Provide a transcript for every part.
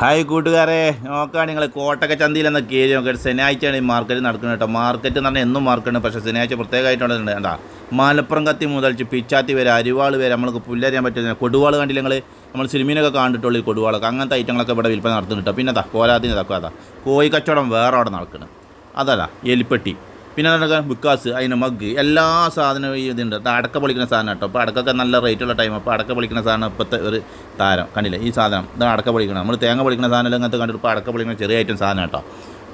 Hi കൂട്ടുകാരെ നോക്കാം നിങ്ങൾ കോട്ടക്ക ചന്തയിൽ എന്ന കയറി നോക്കിയിട്ട് ശനിയാഴ്ചയാണ് ഈ മാർക്കറ്റ് നടക്കുന്നത് കേട്ടോ. മാർക്കറ്റ് എന്ന് പറഞ്ഞാൽ എന്നും മാർക്കറ്റ് പക്ഷേ ശനിയാഴ്ച പ്രത്യേകമായിട്ടുണ്ട് കണ്ടാ മലപ്പുറം കത്തി മുതൽ പിച്ചാത്തി വരെ അരിവാൾ വരെ നമ്മൾക്ക് പുല്ലറിയാൻ പറ്റുന്ന കൊടുവാൾ കണ്ടില്ല നിങ്ങൾ നമ്മൾ സിനിമയിലൊക്കെ കണ്ടിട്ടുള്ളൂ ഈ കൊടുവാളൊക്കെ. അങ്ങനത്തെ ഐറ്റങ്ങളൊക്കെ ഇവിടെ വിൽപ്പന നടത്തുന്നുണ്ട് പിന്നെ അതാ പോരാത്തിന് ഇതൊക്കെ അതാ. കോഴി വേറെ അവിടെ നടക്കുന്നത് അതല്ല എലിപ്പെട്ടി. പിന്നെ നടക്ക ബുക്കാസ് അതിന് മഗ് എല്ലാ സാധനവും ഇതുണ്ട്. ഇത് അടക്ക പൊളിക്കുന്ന സാധനം കേട്ടോ. അപ്പോൾ അടക്കൊക്കെ നല്ല റേറ്റുള്ള ടൈം അപ്പോൾ അടക്ക പൊളിക്കുന്ന സാധനം ഇപ്പോഴത്തെ ഒരു താരം. കണ്ടില്ലേ? ഈ സാധനം. ഇതാണ് അടക്ക പൊളിക്കണം നമ്മൾ തേങ്ങ പൊളിക്കുന്ന സാധനം അങ്ങനത്തെ കണ്ടിട്ട് ഇപ്പോൾ അടക്ക പൊളിക്കുന്ന ചെറിയ ഐറ്റം സാധനം കേട്ടോ.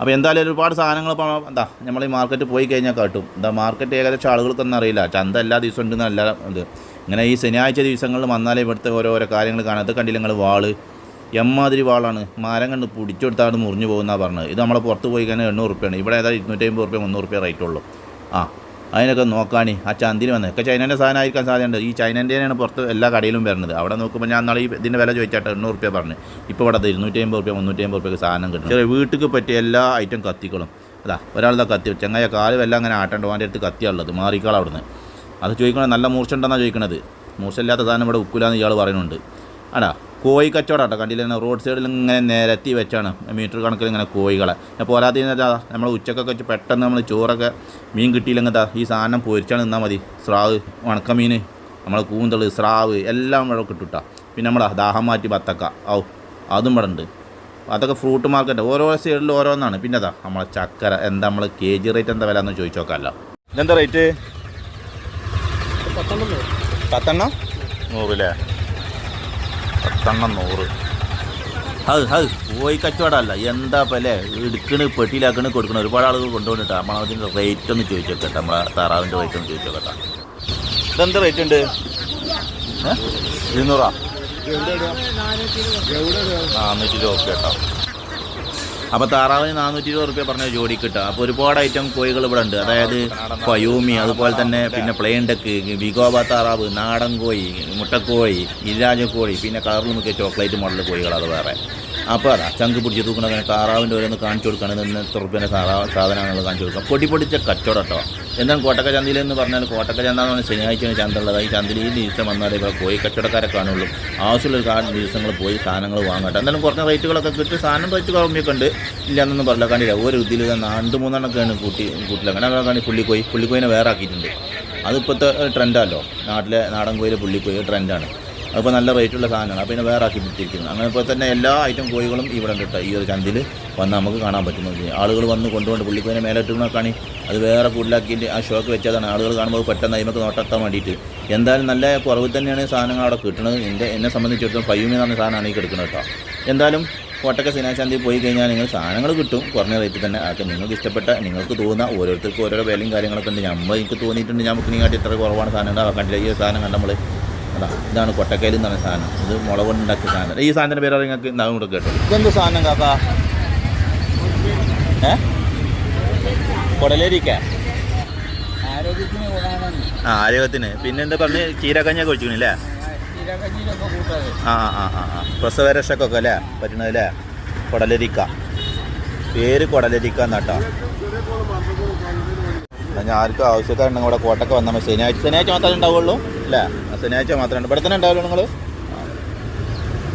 അപ്പോൾ എന്തായാലും ഒരുപാട് സാധനങ്ങൾ ഇപ്പോൾ എന്താ നമ്മൾ ഈ മാർക്കറ്റ് പോയി കഴിഞ്ഞാൽ കാട്ടും. എന്താ മാർക്കറ്റ് ഏകദേശം ആളുകൾക്കൊന്നും അറിയില്ല. ചന്ത എല്ലാ ദിവസവും ഉണ്ടെന്നല്ല ഇത്. ഇങ്ങനെ ഈ ശനിയാഴ്ച ദിവസങ്ങളിൽ വന്നാലേ ഇവിടുത്തെ ഓരോരോ കാര്യങ്ങൾ കാണാം. അത് കണ്ടില്ല നിങ്ങൾ വാൾ? എമ്മാതിരി വാളാണ്. മരം കണ്ട് പിടിച്ചെടുത്താണ് മുറിഞ്ഞു പോകുന്നതാണ് പറഞ്ഞത്. ഇത് നമ്മളെ പുറത്ത് പോയി കഴിഞ്ഞാൽ എണ്ണൂറ് റുപ്യാണ്. ഇവിടെ ഏതാ ഇരുന്നൂറ്റമ്പത് റുപ്യ മുന്നൂറ് റുപ്യ റേറ്റ് ഉള്ളൂ. ആ അതിനൊക്കെ നോക്കാണി. ആ ചന്തിന് വന്നത് ഒക്കെ ചൈനേന്റെ സാധനം ആയിരിക്കാൻ സാധ്യതയുണ്ട്. ഈ ചൈനേന്റെയാണ് പുറത്ത് എല്ലാ കടയിലും വരുന്നത്. അവിടെ നോക്കുമ്പോൾ ഞാൻ നാളെ ഈ ഇതിന്റെ വില ചോദിച്ചാട്ട് എണ്ണൂറ് റുപ്യ പറഞ്ഞു. ഇപ്പോൾ ഇവിടെ അത് ഇരുന്നൂറ്റി അമ്പത് റുപ്യ മുന്നൂറ്റി അമ്പത് റുപ്യക്ക് സാധനം കിട്ടും ചെറിയ വീട്ടിൽ പറ്റിയ എല്ലാ ഐറ്റം കത്തികളും അതാ ഒരാളുടെ കത്തി ചെങ്ങായ കാൽ എല്ലാം അങ്ങനെ ആട്ടേണ്ട? ഓന്റെ അടുത്ത് കത്തിയാളുള്ളത് മാറിക്കാൾ അവിടുന്ന്. അത് ചോദിക്കണത് നല്ല മൂർച്ച ഉണ്ടെന്നാണ് ചോദിക്കണത്. മൂർച്ച ഇല്ലാത്ത സാധനം ഇവിടെ ഉക്കില്ലാന്ന് ഇയാൾ പറയുന്നുണ്ട്. ആടാ കോഴി കച്ചവടം കേട്ടോ കണ്ടില്ല റോഡ് സൈഡിൽ ഇങ്ങനെ നിരത്തി വെച്ചാണ്. മീറ്റർ കണക്കിൽ ഇങ്ങനെ കോഴികളെ. ഞാൻ പോരാതെ നമ്മൾ ഉച്ചക്കൊക്കെ വെച്ച് പെട്ടെന്ന് നമ്മൾ ചോറൊക്കെ മീൻ കിട്ടിയില്ലെങ്കിൽ എന്താ ഈ സാധനം പൊരിച്ചാണ് നിന്നാൽ മതി. സ്രാവ് ഉണക്കമീൻ നമ്മൾ കൂന്തൾ സ്രാവ് എല്ലാം ഇവിടെ കിട്ടുട്ടാ പിന്നെ നമ്മൾ ദാഹം മാറ്റി ബത്തക്ക. ഔ അതും ഇവിടെ ഉണ്ട്. അതൊക്കെ ഫ്രൂട്ട് മാർക്കറ്റ് ഓരോ സൈഡിൽ ഓരോന്നാണ്. പിന്നെ അതാ നമ്മളെ ചക്കര. എന്താ നമ്മൾ കെ ജി റേറ്റ് എന്താ വില എന്ന് ചോദിച്ചു നോക്കാമല്ലോ ഇതെന്താ റേറ്റ് പത്തെണ്ണം നൂറില്ലേ പത്തെണ്ണം നൂറ്. അത് അത് പോയി കച്ചവടമല്ല. എന്താ പോലെ? എടുക്കണ് പെട്ടിയിലാക്കണ് കൊടുക്കണ. ഒരുപാട് ആളുകൾ കൊണ്ടുവന്നിട്ട് നമ്മൾ അതിന്റെ റേറ്റ് ഒന്ന് ചോദിച്ചോക്കട്ടെ നമ്മളെ താറാവിന്റെ റേറ്റ് ഒന്ന് ചോദിച്ചോക്കട്ടെ ഇതെന്ത് റേറ്റ് ഉണ്ട്? ഇരുന്നൂറാ? നാനൂറ്റി രൂപ കേട്ടോ. അപ്പോൾ താറാവിന് നാനൂറ്റി ഇരുപത് റുപ്യ പറഞ്ഞ ജോഡി കിട്ടുക അപ്പോൾ ഒരുപാട് ഐറ്റം കോഴികൾ ഇവിടെ ഉണ്ട്. അതായത് പയൂമി അതുപോലെ തന്നെ പിന്നെ പ്ലെയിൻ ഡക്ക് വിഗോബ താറാവ് നാടൻ കോഴി മുട്ടക്കോഴി ഇരാജ കോഴി പിന്നെ കളറിൽ മുക്കിയ ചോക്ലേറ്റ് മോഡൽ കോഴികൾ അത് വേറെ. അപ്പോൾ അതാ ചങ്ക് പിടിച്ച് തൂക്കണ താറാവിന്റെ ഓരോന്ന് കാണിച്ചു കൊടുക്കണം. നിന്ന് തുറപ്പിന്റെ താറാവ് സാധനങ്ങൾ കാണിച്ചു കൊടുക്കുക. പൊടി പൊടിച്ച കച്ചവടം കേട്ടോ. എന്താണ് കോട്ടക്ക ചന്തയിൽ പറഞ്ഞാൽ കോട്ടക്ക ചന്ത എന്ന് പറഞ്ഞാൽ ശനിയാഴ്ചയാണ് ചന്ത ഉള്ളത്. ഈ ചന്തയിൽ ഈ ദിവസം വന്നാലേ ഇവിടെ പോയി കച്ചവടക്കാരെ കാണുള്ളൂ. ആവശ്യമുള്ള കാര്യം ദിവസങ്ങൾ പോയി സാധനങ്ങൾ വാങ്ങട്ടെ എന്തായാലും കുറഞ്ഞ റേറ്റുകളൊക്കെ കിട്ടും. സാധനം റേറ്റ് കുറവൊക്കെ ഉണ്ട്. ഇല്ല എന്നൊന്നും പറഞ്ഞില്ല. കണ്ടില്ല? ഒരു ഇതിൽ രണ്ട് മൂന്നെണ്ണമൊക്കെയാണ് കൂട്ടി കൂട്ടില്ല അങ്ങനെ കാണി പുള്ളിക്കോയി. പുള്ളിക്കോയിനെ വേറെ ആക്കിയിട്ടുണ്ട്. അതിപ്പോഴത്തെ ട്രെൻഡാണല്ലോ നാട്ടിലെ നാടൻ കോയിലെ പുള്ളിക്കോയി. ട്രെൻഡാണ് അതിപ്പോൾ നല്ല റേറ്റുള്ള സാധനമാണ്. അപ്പോൾ പിന്നെ വേറെ ആക്കി വിട്ടിരിക്കുന്നത് അങ്ങനെ ഇപ്പോൾ തന്നെ എല്ലാ ഐറ്റം കോഴികളും ഇവിടെ ഉണ്ട് കേട്ടോ ഈ ഒരു ചന്തിൽ വന്ന് നമുക്ക് കാണാൻ പറ്റുന്നത് ആളുകൾ വന്ന് കൊണ്ടുകൊണ്ട് പുള്ളിക്കോയിനെ മേലിട്ടുന്ന കാണി. അത് വേറെ കൂടുതലാക്കിയിട്ട് ആ ഷോക്ക് വെച്ചതാണ്. ആളുകൾ കാണുമ്പോൾ പെട്ടെന്ന് അതിമൊക്കെ നോട്ടെത്താൻ വേണ്ടിയിട്ട്. എന്തായാലും നല്ല കുറവ് തന്നെയാണ് സാധനങ്ങൾ അവിടെ കിട്ടുന്നത് എന്റെ എന്നെ സംബന്ധിച്ചിടത്തോളം ഫൈവ് എന്ന് പറഞ്ഞ സാധനമാണ് ഈ കിടക്കുന്നത് കേട്ടോ എന്തായാലും കോട്ടക്ക സിനാശാന്തി പോയി കഴിഞ്ഞാൽ നിങ്ങൾ സാധനങ്ങൾ കിട്ടും. കുറഞ്ഞ റേറ്റിൽ തന്നെ. അതൊക്കെ നിങ്ങൾക്ക് ഇഷ്ടപ്പെട്ട നിങ്ങൾക്ക് തോന്നുന്ന ഓരോരുത്തർക്കും ഓരോരോ വിലയും കാര്യങ്ങളൊക്കെ ഉണ്ട്. നമ്മൾ എനിക്ക് തോന്നിയിട്ടുണ്ട് നമുക്ക് കാട്ടി ഇത്ര കുറവാണ് സാധനങ്ങൾ. കണ്ടില്ല? ഈ സാധനം കണ്ട നമ്മൾ അതാ ഇതാണ് കൊട്ടക്കയിൽ എന്ന് പറഞ്ഞ സാധനം. ഇത് മുളക് കൊണ്ട് ഉണ്ടാക്കിയ സാധനം. ഈ സാധനത്തിന്റെ പേര് നിങ്ങൾക്ക് ഇന്നാകും കൂടെ കേട്ടോ. ഇതെന്ത് സാധനം കാക്കാ? ഏ? കൊടലേരിക്ക? ആ ആരോഗ്യത്തിന്. പിന്നെ എന്താ പറഞ്ഞ്? ചീരക്കഞ്ഞൊക്കെ ഒഴിച്ചില്ലേ ആ ആ ആ ആ. പ്രസവരക്ഷക്കൊക്കെ അല്ലേ? പറ്റണതല്ലേ കൊടലരിക്ക. പേര് കൊടലരിക്ക എന്നാട്ടോ. ഞാൻ ആർക്കും ആവശ്യക്കാരുണ്ടെങ്കിൽ ഇവിടെ കോട്ടൊക്കെ വന്നാൽ മതി. ശനിയാഴ്ച ശനിയാഴ്ച മാത്രമേ ഉണ്ടാവുള്ളൂ അല്ലേ? ശനിയാഴ്ച മാത്രമേ ഉണ്ട്. ഇവിടെ തന്നെ ഉണ്ടാവുള്ളൂ നിങ്ങൾ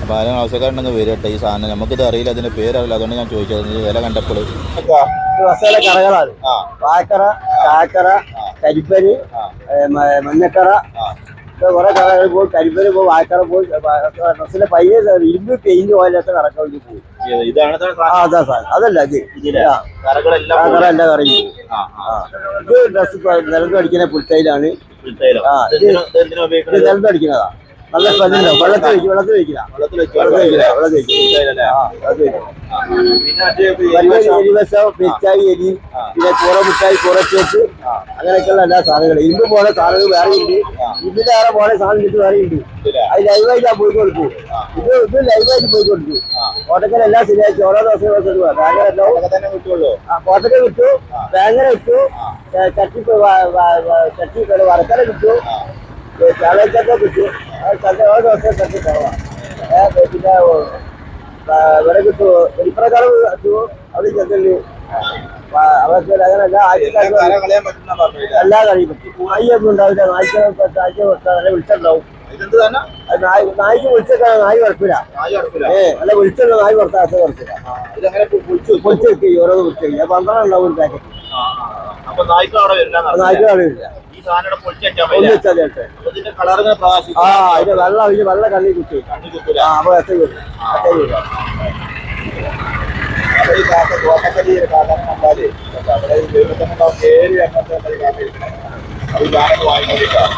അപ്പോൾ ആരും ആവശ്യക്കാരുണ്ടെങ്കിൽ വരട്ടെ ഈ സാധനം. നമുക്കിത് അറിയില്ല അതിന്റെ പേരറിയില്ല. അതുകൊണ്ട് ഞാൻ ചോദിച്ചത്. വില കണ്ടപ്പോൾ. മസാല കറകളാണ്. ആ. വാഴക്കറ ചാക്കറ കരിപ്പരി മഞ്ഞക്കറ. കുറെ കറകൾ പോയി കരിപ്പരി പോയി വാഴക്കറ പോയി ഡ്രസ്സിലെ പയ്യ ഇരുമ്പ് പെയിന്റ് പോയാലത്തെ കറക്കി പോയി. ഇതാണ്. അതാ അതല്ല ഇത് കറകളെല്ലാം ആ കറ കറങ്ങി ആ ആ. ഇത് ഡ്രസ് നിലത്ത് അടിക്കുന്ന പുൽത്തൈലാണ്. ആ, ഇത് നിലത്ത് അടിക്കുന്നതാ. നല്ല സ്മെല്ലുണ്ടാവും വെള്ളത്തിൽ വെച്ച് വെള്ളത്തിൽ വെക്കില്ല വെള്ളത്തിൽ വെക്കില്ല വെള്ളത്തിൽ വെക്കില്ല എരിവശം പെറ്റായി എരി പിന്നെ കൂറ മിഠായി കുറച്ചേക്ക് ആ. അങ്ങനെയൊക്കെയുള്ള എല്ലാ സാധനങ്ങളും ഇരുമ്പ് പോലെ സാധനങ്ങൾ വേറെ ഉണ്ട് ഇതിന്റെ വേറെ പോലെ സാധനം കിട്ടി വേറെ ഉണ്ട്? അത് ലൈവായിട്ട് പോയി കൊടുക്കും ഇത് ഇത് ലൈവായിട്ട് പോയി കൊടുക്കും കോട്ടക്കൽ എല്ലാ ശനിയാഴ്ച ഓരോ ദിവസം തന്നെ കിട്ടുള്ളൂ കോട്ടക്കൽ കിട്ടു വേങ്ങര കിട്ടു ചട്ടി ചട്ടി ക- കിട്ടു ചാളച്ചക്ക കിട്ടും. ചക്ക ഓരോ ദിവസം ചക്ക കുറവാണ് പിന്നെ ഇവിടെ കിട്ടുമോ വെളിപ്പറക്കാട് കിട്ടുമോ അവിടെ ചക്കൽ അവർക്ക് അങ്ങനെയല്ല ആഴ്ച എല്ലാ കളിയും പറ്റും. നായിയൊന്നും ഉണ്ടാവില്ല. നായിക്ക് ആഴ്ച നല്ല വിളിച്ചിട്ടുണ്ടാവും. നായിക്ക് വിളിച്ചിട്ടാണ് നായി കുഴപ്പമില്ല ഏ അല്ല വിളിച്ചല്ലോ നായി പുറത്താ കുറച്ചില്ല പൊളിച്ചു വെക്കും ഓരോന്ന് വിളിച്ചു പന്ത്രണ്ട് ഉണ്ടാവും ഒരു പാക്കറ്റ് നായ്ക്കൾ അവിടെ വരില്ല ഒന്ന് വെച്ചാലേ ആ അതിന്റെ വെള്ളം ഒഴിച്ച് വെള്ളം കണ്ണി കുത്തി ആ അപ്പൊ എത്ര കിട്ടും എത്ര കിട്ടും അവിടെ ദൈവത്തിനുണ്ടാവും ഏഴ് അങ്ങനത്തെ വാങ്ങിക്കൊണ്ടിരിക്കാം